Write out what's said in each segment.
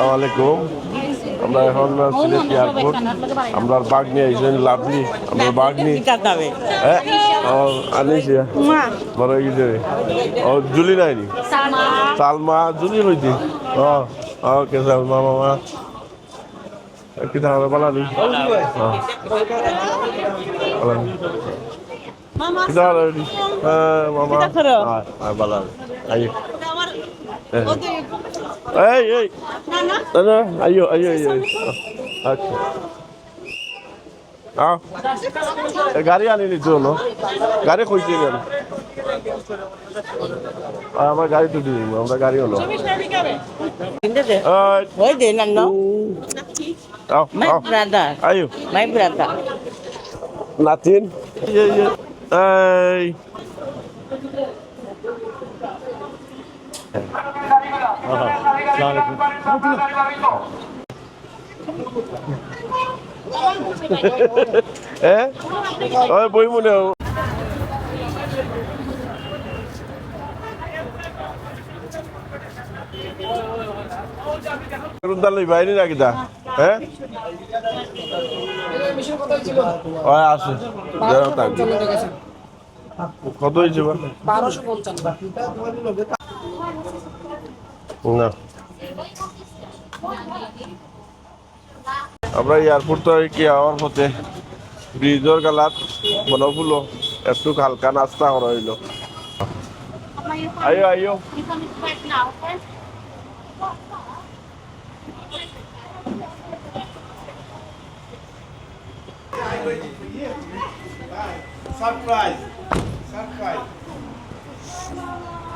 আসসালামু আলাইকুম। আমরা এখন সিলেট এয়ারপোর্ট আমরা বাঘ নিয়ে আইসেন লাভলি। আমরা বাঘ নিয়ে হ্যাঁ আনিছি। বড় গিয়ে ও জুলি নাইনি সালমা। জুলি হইতি ও ওকে সালমা মামা. Balani. Kita harus di. Eh, mama. Kita harus. Ah, ah. Eh. Hey. Nana, ayo, ayo, ayo. Ah, Okay. Ah. Eh, গাড়ি আনিনি no? গাড়ি কইতে গেল আমার গাড়ি তো দিই আমরা গাড়ি হলো Hindi de. Ay, Pwede na, no? Au, My au. brother. Ayo. Eh? Boy mo na. Rundan বাইরে না কিটা হ্যাঁ থাকবে। কত হয়েছে বারোশো পঞ্চান্ন না আমরা এয়ারপোর্ট তো কি আওয়ার পথে ব্রিজর গালাত বনফুলো একটু হালকা নাস্তা হইল now, okay? Surprise! Surprise!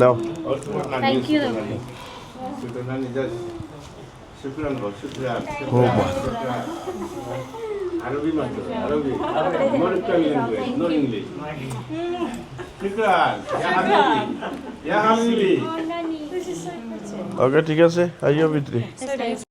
নাও. Oh. Shukran. Ya Habibi. Ya Habibi. ওকে ঠিক আছে আইও ভিতরে